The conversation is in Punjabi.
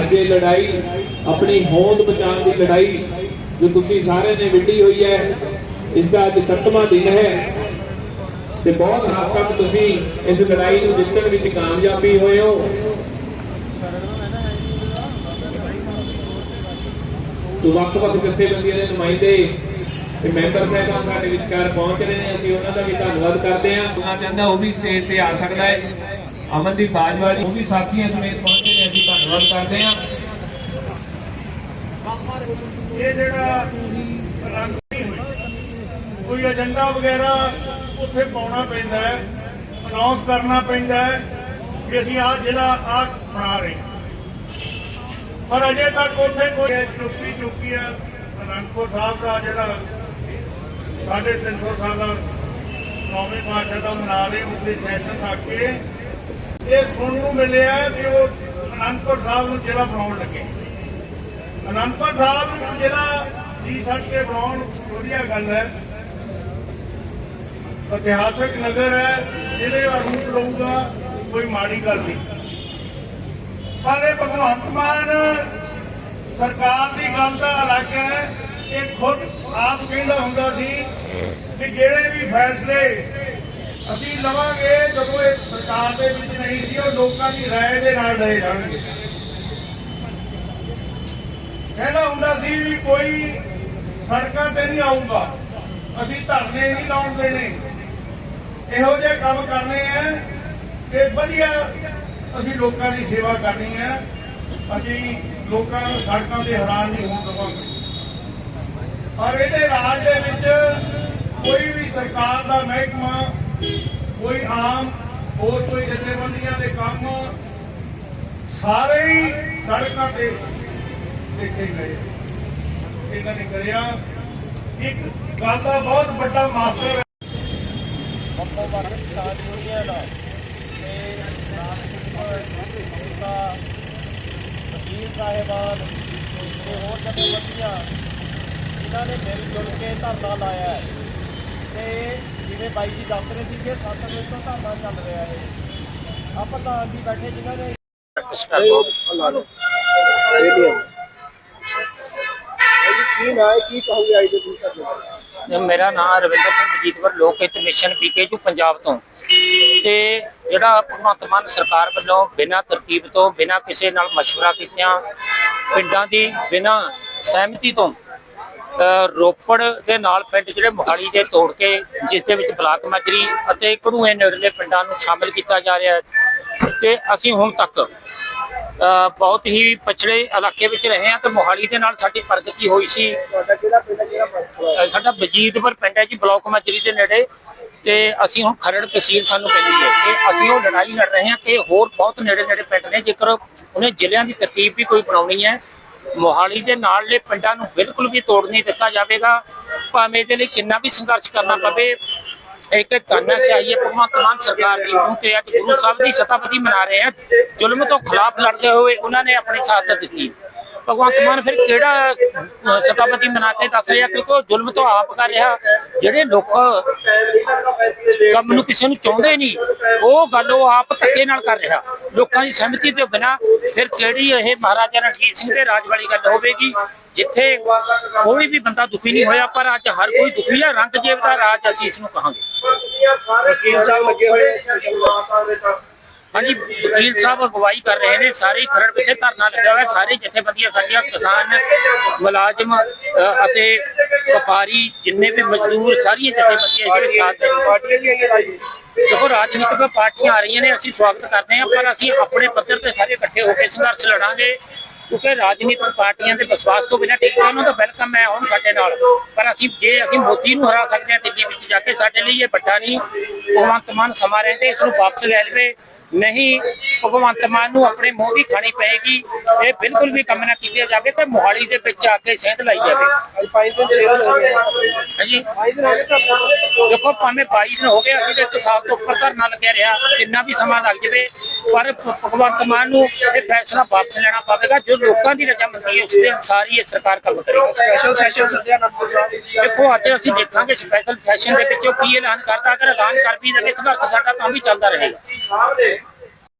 ਅੱਜ ਇਹ ਲੜਾਈ, ਆਪਣੀ ਹੋਂਦ ਬਚਾਉਣ ਦੀ ਲੜਾਈ ਜੋ ਤੁਸੀਂ ਸਾਰਿਆਂ ਨੇ ਵਿੱਢੀ ਹੋਈ ਹੈ, ਇਸ ਦਾ ਅੱਜ 7ਵਾਂ ਦਿਨ ਹੈ ਤੇ ਬਹੁਤ ਹੱਦ ਤੱਕ ਤੁਸੀਂ ਇਸ ਲੜਾਈ ਨੂੰ ਜਿੱਤਣ ਵਿੱਚ ਕਾਮਯਾਬੀ ਹੋਏ ਹੋ। ਤੋ ਵੱਖ-ਵੱਖ ਜਥੇਬੰਦੀਆਂ ਦੇ ਨੁਮਾਇੰਦੇ ਤੇ ਮੈਂਬਰ ਸਾਹਿਬਾਨ ਸਾਡੇ ਵਿਚਕਾਰ ਪਹੁੰਚ ਰਹੇ ਨੇ, ਅਸੀਂ ਉਹਨਾਂ ਦਾ ਵੀ ਧੰਨਵਾਦ ਕਰਦੇ ਹਾਂ। ਉਹਨਾਂ ਚਾਹੁੰਦਾ, ਉਹ ਵੀ ਸਟੇਜ ਤੇ ਆ ਸਕਦਾ ਹੈ। ਅਮਨਦੀਪ ਬਾਜਵਾ ਜੀ, ਉਹ ਵੀ ਸਾਥੀਆਂ ਸਮੇਤ ਪਹੁੰਚੇ ਧੰਨਵਾਦ ਕਰਦੇ ਹਾਂ। ਇਹ ਜਿਹੜਾ ਰੰਗ ਕੋਈ ਏਜੰਡਾ ਵਗੈਰਾ ਉੱਥੇ ਪਾਉਣਾ ਪੈਂਦਾ ਹੈ ਅਨਾਉਂਸ ਕਰਨਾ ਪੈਂਦਾ ਹੈ ਕਿ ਅਸੀਂ ਆਹ ਜਿਹੜਾ ਆਹ ਬਣਾ ਰਹੇ ਪਰ ਅਜੇ ਤੱਕ ਉੱਥੇ ਕੋਈ ਚੁੱਕੀ ਚੁੱਕੀ ਹੈ ਅਨੰਦਪੁਰ ਸਾਹਿਬ ਦਾ ਜਿਹੜਾ ਸਾਢੇ 300 ਸਾਲਾ ਨੌਵੇਂ ਪਾਤਸ਼ਾਹ ਦਾ ਮਨਾ ਰਹੇ ਉੱਥੇ ਸੈਸ਼ਨ ਰੱਖ ਕੇ ਇਹ ਸੁਣਨ ਨੂੰ ਮਿਲਿਆ ਕਿ ਉਹ ਅਨੰਦਪੁਰ ਸਾਹਿਬ ਨੂੰ ਜਿਹੜਾ ਬਣਾਉਣ ਲੱਗੇ। ਅਨੰਦਪੁਰ ਸਾਹਿਬ ਨੂੰ ਜਿਹੜਾ ਜੀ ਸੱਚ ਕੇ ਬਣਾਉਣ, ਵਧੀਆ ਗੱਲ ਹੈ। ਇਤਿਹਾਸਕ ਨਗਰ ਹੈ, ਜਿਹਦੇ ਦਾ ਰੂਪ ਲਊਗਾ, ਕੋਈ ਮਾੜੀ ਗੱਲ ਨਹੀਂ। ਪਰ ਇਹ ਭਗਵੰਤ ਮਾਨ ਸਰਕਾਰ ਦੀ ਗੱਲ ਦਾ ਅਲੱਗ ਹੈ। ਇਹ ਖੁਦ ਆਪ ਕਹਿੰਦਾ ਹੁੰਦਾ ਸੀ ਕਿ ਜਿਹੜੇ ਵੀ ਫੈਸਲੇ ਅਸੀਂ ਲਵਾਂਗੇ ਜਦੋਂ ਇਹ ਸਰਕਾਰ ਦੇ ਵਿੱਚ ਨਹੀਂ ਸੀ ਉਹ ਲੋਕਾਂ ਦੀ رائے ਦੇ ਨਾਲ ਲਏ ਜਾਣਗੇ ਕਹਿੰਦਾ ਹੁੰਦਾ ਸੀ ਵੀ ਕੋਈ ਸੜਕਾਂ ਤੇ ਨਹੀਂ ਆਊਗਾ ਅਸੀਂ ਧਰਨੇ ਨਹੀਂ ਲਾਉਣ ਦੇਣੇ ਇਹੋ ਜਿਹੇ ਕੰਮ ਕਰਨੇ ਆ ਕਿ ਵਧੀਆ ਅਸੀਂ ਲੋਕਾਂ ਦੀ ਸੇਵਾ ਕਰਨੀ ਹੈ ਅਸੀਂ ਲੋਕਾਂ ਨੂੰ ਸੜਕਾਂ ਤੇ ਹੈਰਾਨ ਨਹੀਂ ਹੋਣ ਦੇਵਾਂਗੇ ਪਰ ਇਹਦੇ ਰਾਜ ਦੇ ਵਿੱਚ ਕੋਈ ਵੀ ਸਰਕਾਰ ਦਾ ਮਹਿਕਮਾ ਕੋਈ ਆਮ ਹੋਰ ਕੋਈ ਜਥੇਬੰਦੀਆਂ ਦੇ ਕੰਮ ਸਾਰੇ ਹੀ ਸੜਕਾਂ ਤੇ ਦੇਖੇ ਗਏ। ਇਹਨਾਂ ਨੇ ਕਰਿਆ। ਇੱਕ ਗੱਲ ਦਾ ਬਹੁਤ ਵੱਡਾ ਮਾਸਟਰ ਹੈ। ਬੰਬੋ ਬਾਰਕ ਕਿਸਾਨ ਯੂਨੀਅਨ ਤੇ ਦਾ ਵਕੀਲ ਸਾਹਿਬਾਨ, ਤੇ ਹੋਰ ਜਥੇਬੰਦੀਆਂ, ਇਹਨਾਂ ਨੇ ਮਿਲ ਜੁਲ ਕੇ ਧਰਨਾ ਲਾਇਆ ਹੈ। ਤੇ ਜਿਵੇਂ ਬਾਈ ਜੀ ਦੱਸ ਰਹੇ ਸੀ ਕਿ 7 ਵਜੇ ਤੋਂ ਧਰਨਾ ਚੱਲ ਰਿਹਾ ਹੈ। ਆ ਪ੍ਰਧਾਨ ਜੀ ਬੈਠੇ ਜਿਨ੍ਹਾਂ ਨੇ ਕੀ ਨਾ ਕੀ ਕਹੋਗੇ ਆਈ ਦੇ ਤੁਸੀਂ ਮੇਰਾ ਨਾਮ ਰਵਿੰਦਰ ਸਿੰਘ ਜੀਤਵਰ ਲੋਕ ਹਿੱਤ ਮਿਸ਼ਨ ਪੀਕੇਯੂ ਪੰਜਾਬ ਤੋਂ। ਤੇ ਜਿਹੜਾ ਭਗਵੰਤ ਮਾਨ ਸਰਕਾਰ ਵੱਲੋਂ ਬਿਨਾਂ ਤਰਤੀਬ ਤੋਂ ਬਿਨਾਂ ਕਿਸੇ ਨਾਲ ਮਸ਼ਵਰਾ ਕੀਤਿਆਂ ਪਿੰਡਾਂ ਦੀ ਬਿਨਾਂ ਸਹਿਮਤੀ ਤੋਂ ਰੋਪੜ ਦੇ ਨਾਲ ਪਿੰਡ ਜਿਹੜੇ ਮੋਹਾਲੀ ਦੇ ਤੋੜ ਕੇ ਜਿਸ ਦੇ ਵਿੱਚ ਬਲਾਕ ਮਾਜਰੀ ਅਤੇ ਕੜੂਏ ਨੇੜਲੇ ਪਿੰਡਾਂ ਨੂੰ ਸ਼ਾਮਿਲ ਕੀਤਾ ਜਾ ਰਿਹਾ ਹੈ ਤੇ ਅਸੀਂ ਹੁਣ ਤੱਕ ਬਹੁਤ ਹੀ ਪਛੜੇ ਇਲਾਕੇ ਵਿੱਚ ਰਹੇ ਹਾਂ ਤੇ ਮੋਹਾਲੀ ਦੇ ਨਾਲ ਸਾਡੀ ਪ੍ਰਗਤੀ ਹੋਈ ਸੀ। ਸਾਡਾ ਬਜੀਤਪੁਰ ਪਿੰਡ ਹੈ ਜੀ ਬਲਾਕ ਮਾਜਰੀ ਦੇ ਨੇੜੇ ਤੇ ਅਸੀਂ ਹੁਣ ਖਰੜ ਤਹਿਸੀਲ ਸਾਨੂੰ ਪੈਂਦੀ ਹੈ ਤੇ ਅਸੀਂ ਉਹ ਲੜਾਈ ਲੜ ਰਹੇ ਹਾਂ ਕਿ ਹੋਰ ਬਹੁਤ ਨੇੜੇ ਨੇੜੇ ਪਿੰਡ ਨੇ ਜੇਕਰ ਉਹਨੇ ਜ਼ਿਲ੍ਹਿਆਂ ਦੀ ਤਰਤੀਬ ਵੀ ਕੋਈ ਬਣਾਉਣੀ ਹੈ ਮੋਹਾਲੀ ਦੇ ਨਾਲਲੇ ਪਿੰਡਾਂ ਨੂੰ ਬਿਲਕੁਲ ਵੀ ਤੋੜ ਨਹੀਂ ਦਿੱਤਾ ਜਾਵੇਗਾ। ਭਾਵੇਂ ਇਹਦੇ ਲਈ ਕਿੰਨਾ ਵੀ ਸੰਘਰਸ਼ ਕਰਨਾ ਪਵੇ, ਇੱਕ ਤਾਨਾ ਚਾਹੀਏ, ਭਗਵੰਤ ਮਾਨ ਸਰਕਾਰ ਦੀ ਕਿਉਂਕਿ ਅੱਜ ਗੁਰੂ ਸਾਹਿਬ ਦੀ ਸ਼ਤਾਬਦੀ ਮਨਾ ਰਹੇ ਆ। ਜ਼ੁਲਮ ਤੋਂ ਖਿਲਾਫ ਲੜਦੇ ਹੋਏ ਉਹਨਾਂ ਨੇ ਆਪਣੀ ਸਾਥ ਦਿੱਤੀ। ਭਗਵੰਤ ਮਾਨ ਫਿਰ ਕਿਹੜਾ ਅਹ, ਸ਼ਤਾਬਦੀ ਕੇ ਦੱਸ ਰਿਹਾ ਕਿਉਂਕਿ ਉਹ ਜ਼ੁਲਮ ਤੋਂ ਆਪ ਕਰ ਰਿਹਾ। ਜਿਹੜੇ ਲੋਕ ਕੰਮ ਨੂੰ ਕਿਸੇ ਨੂੰ ਚਾਹੁੰਦੇ ਨਹੀਂ ਉਹ ਗੱਲ ਉਹ ਆਪ ਧੱਕੇ ਨਾਲ ਕਰ ਰਿਹਾ। ਲੋਕਾਂ ਦੀ ਸਹਿਮਤੀ ਤੋਂ ਬਿਨਾ ਫਿਰ ਕਿਹੜੀ ਇਹ ਮਹਾਰਾਜਾ ਰਣਜੀਤ ਸਿੰਘ ਦੇ ਰਾਜ ਵਾਲੀ ਗੱਲ ਹੋਵੇਗੀ ਜਿੱਥੇ ਕੋਈ ਵੀ ਬੰਦਾ ਦੁਖੀ ਨਹੀਂ ਹੋਇਆ ਪਰ ਅੱਜ ਹਰ ਕੋਈ ਦੁਖੀ ਹੈ ਰੰਗ ਦਾ ਰਾਜ ਅਸੀਂ ਇਸ ਨੂੰ ਕਹਾਂਗੇ। ਵਕੀਲ ਸਾਹਿਬ ਲੱਗੇ ਹੋਏ ਹਾਂਜੀ, ਵਕੀਲ ਸਾਹਿਬ ਅਗਵਾਈ ਕਰ ਰਹੇ ਨੇ, ਸਾਰੇ ਖਰੜ ਵਿਖੇ ਧਰਨਾ ਲੱਗਾ ਹੋਇਆ, ਸਾਰੇ ਜਥੇਬੰਦੀਆਂ ਸਾਡੀਆਂ ਕਿਸਾਨ, ਮੁਲਾਜ਼ਮ ਅਤੇ ਵਪਾਰੀ, ਜਿੰਨੇ ਵੀ ਮਜ਼ਦੂਰ, ਸਾਰੀਆਂ ਜਥੇਬੰਦੀਆਂ ਜਿਹੜੇ ਸਾਥ ਦੇ ਪਾਰਟੀਆਂ ਵੀ ਆਈਆਂ ਰਾਜੀ ਦੇਖੋ, ਰਾਜਨੀਤਿਕ ਪਾਰਟੀਆਂ ਆ ਰਹੀਆਂ ਨੇ, ਅਸੀਂ ਸਵਾਗਤ ਕਰਦੇ ਹਾਂ, ਪਰ ਅਸੀਂ ਆਪਣੇ ਪੱਧਰ ਤੇ ਸਾਰੇ ਇਕੱਠੇ ਹੋ ਕੇ ਸੰਘਰਸ਼ ਲੜਾਂਗੇ, ਕਿਉਂਕਿ ਰਾਜਨੀਤਿਕ ਪਾਰਟੀਆਂ ਦੇ ਵਿਸ਼ਵਾਸ ਤੋਂ ਬਿਨਾਂ ਠੀਕ ਹੈ ਉਹਨਾਂ ਦਾ ਵੈਲਕਮ ਹੈ ਹੁਣ ਸਾਡੇ ਨਾਲ। ਪਰ ਅਸੀਂ, ਜੇ ਅਸੀਂ ਮੋਦੀ ਨੂੰ ਹਰਾ ਸਕਦੇ ਹਾਂ ਦਿੱਲੀ ਵਿੱਚ ਜਾ ਕੇ, ਸਾਡੇ ਲਈ ਇਹ ਵੱਡਾ ਨਹੀਂ ਭਗਵੰਤ ਮਾਨ ਸਮਾਂ ਰਹਿੰਦੇ ਇਸ ਨੂੰ ਵਾਪਸ ਲੈ ਲਵੇ। ਨਹੀਂ ਭਗਵੰਤ ਮਾਨ ਨੂੰ ਆਪਣੇ ਮੂੰਹ ਦੀ ਖਾਣੀ ਪਏਗੀ। ਇਹ ਬਿਲਕੁਲ ਵੀ ਕੰਮ ਨਾ ਕੀਤਾ ਜਾਵੇ ਤੇ ਮੋਹਾਲੀ ਦੇ ਵਿੱਚ ਆ ਕੇ ਸਹਿਦ ਲਾਈ ਜਾਵੇ। ਹਾਂਜੀ। ਦੇਖੋ ਭਾਵੇਂ 22 ਦਿਨ ਹੋ ਗਏ ਅਸੀਂ ਤੇ ਇੱਕ ਸਾਲ ਤੋਂ ਉੱਪਰ ਧਰਨਾ ਲੱਗਿਆ ਰਿਹਾ ਕਿੰਨਾ ਵੀ ਸਮਾਂ ਲੱਗ ਜਾਵੇ ਪਰ ਭਗਵੰਤ ਮਾਨ ਨੂੰ ਇਹ ਫੈਸਲਾ ਵਾਪਸ ਲੈਣਾ ਪਵੇਗਾ ਜੋ ਲੋਕਾਂ ਦੀ ਰਜਾਮੰਦੀ ਹੈ ਉਸ ਦੇ ਅਨੁਸਾਰ ਹੀ ਇਹ ਸਰਕਾਰ ਕੰਮ ਕਰੇਗੀ। ਸਪੈਸ਼ਲ ਸੈਸ਼ਨ ਸੱਦਿਆ ਦੇਖੋ ਅੱਜ ਅਸੀਂ ਦੇਖਾਂਗੇ ਸਪੈਸ਼ਲ ਸੈਸ਼ਨ ਦੇ ਵਿੱਚੋਂ ਕੀ ਐਲਾਨ ਕਰਦਾ ਅਗਰ ਐਲਾਨ ਕਰ ਵੀ ਦੇਵੇ ਸੰਘਰਸ਼ ਸਾਡਾ ਤਾਂ ਵੀ ਚੱਲਦਾ ਰਹੇਗਾ।